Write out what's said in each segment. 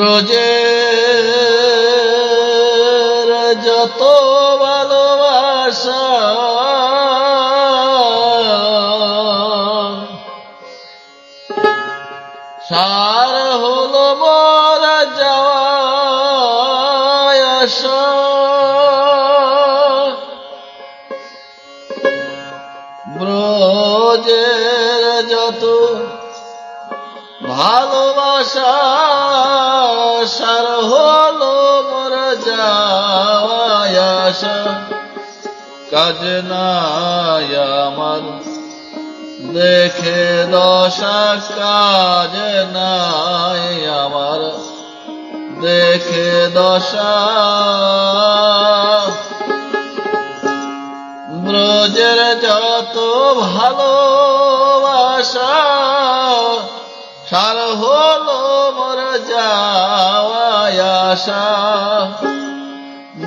ব্রজের যত ভালোবাসা সার হলো মোর যাওয়া ব্রজের যত ভালোবাসা সার হলো মোর যাওয়ায় কাজ আমার, দেখে দশা, কাজ নাই আমার, দেখে দশা। ব্রজের যত ভালোবাসা সার হলো মোর যাওয়ায় আশা।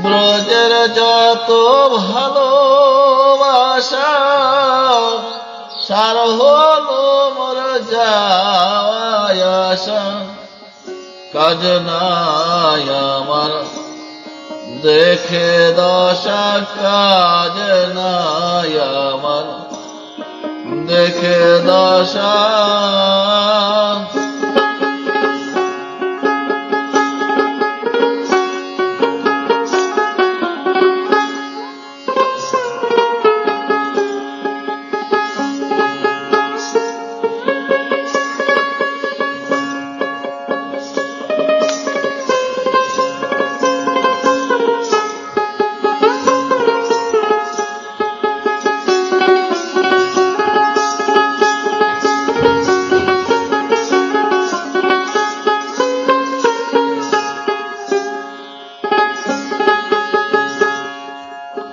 ব্রজের যত ভালোবাসা সার হলো মোর যাওয়ায় আশা। কাজ নাই আমার, দেখে দশা কাজ নাই আমার। দেখে দশা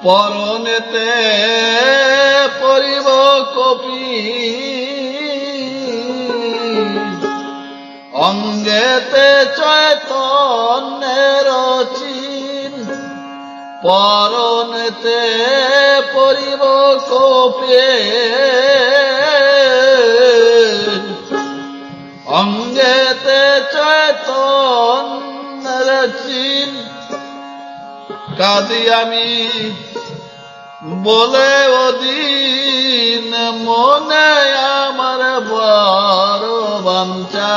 পরনেতে পরিব কপি। অঙ্গেতে চৈতন্যের চিন পরনেতে পরিব কপি। অঙ্গেতে চৈতন্যের চিন কাদি আমি বলে ওদিন মনে আমার বড় বাঞ্চা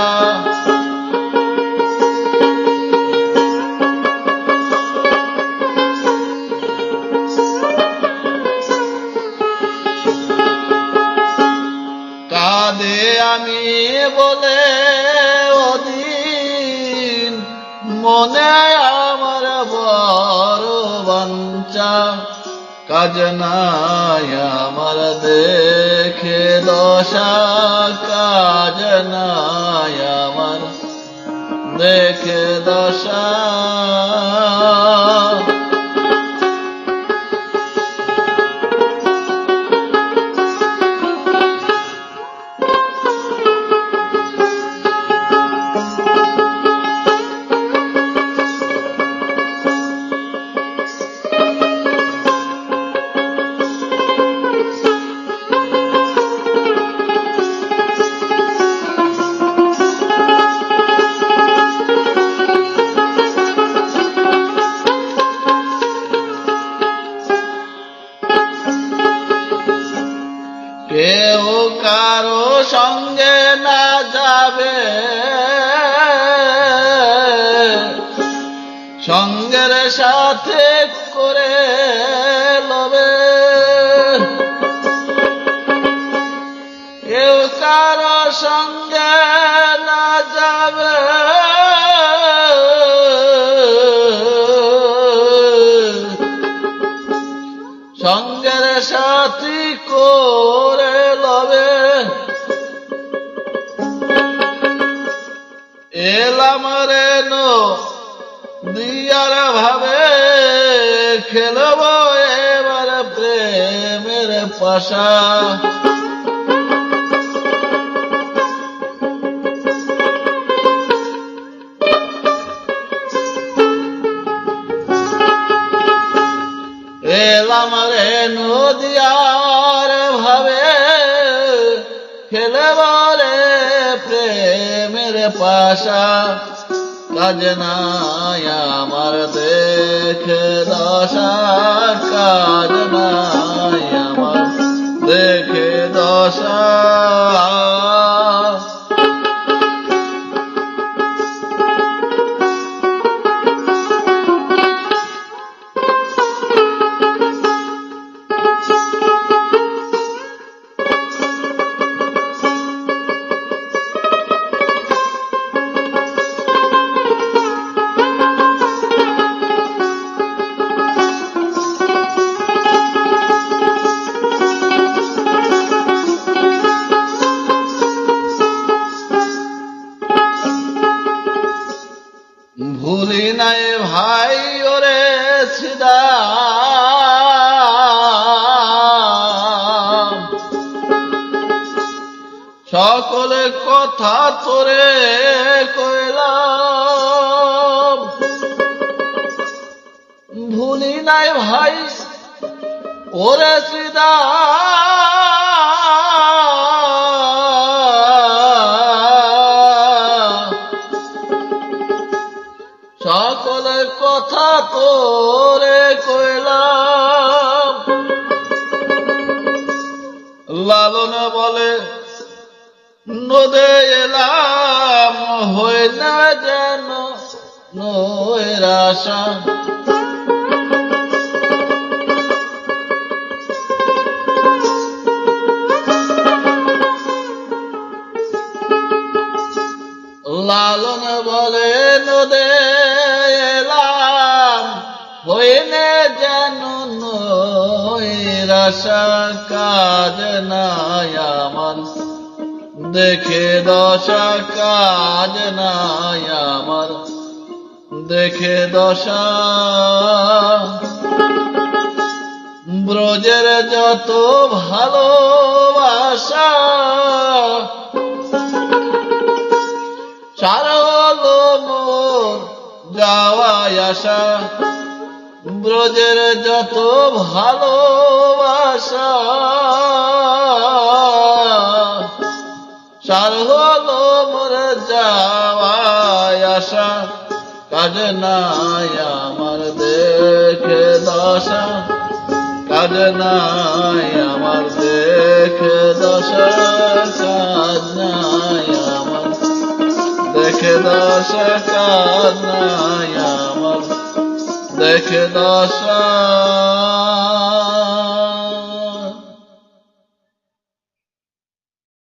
কাঁদে আমি বলে ওদিন মনে আমার বড় বাঞ্চা কাজ নাই আমার দেখে দশা কাজ নাই আমার দেখে দশা। কেউ কারও সঙ্গে না যাবে। সঙ্গের সাথে করে লবে। কেউ কারও সঙ্গে সাথী করে লবে। এলাম রে নো দিয়ার ভাবে খেলব এবার প্রেমের পাশা। এলাম রে নদিয়ার ভাবে। খেলে বলে প্রেমের পাশা। কাজ নাই আমার দেখে দশা। সকলে কথা তোরে কইলাম, ভুলি নাই ভাই ওরে সিদা সকলের কথা তোরে কইলাম, লালন বলে নদে এলাম, হয়ে না যেন নয়ের আশা। লালন বলে নদে এলাম না যেন নয়ের আশা। কাজ নাই আমার দেখে দশা কাজ নাই আমার। দেখে দশা। ব্রজের যত ভালোবাসা সারলো মোর যাওয়াই আসা ব্রজের যত ভালোবাসা সার হলো মোর যাওয়াই আসা কাজ নাই আমার দেখে দশা, কাজ নাই আমার দেখে দশা, কাজ নাই আমার, দেখে দশা, কাজ নাই আমার, দেখে দশা।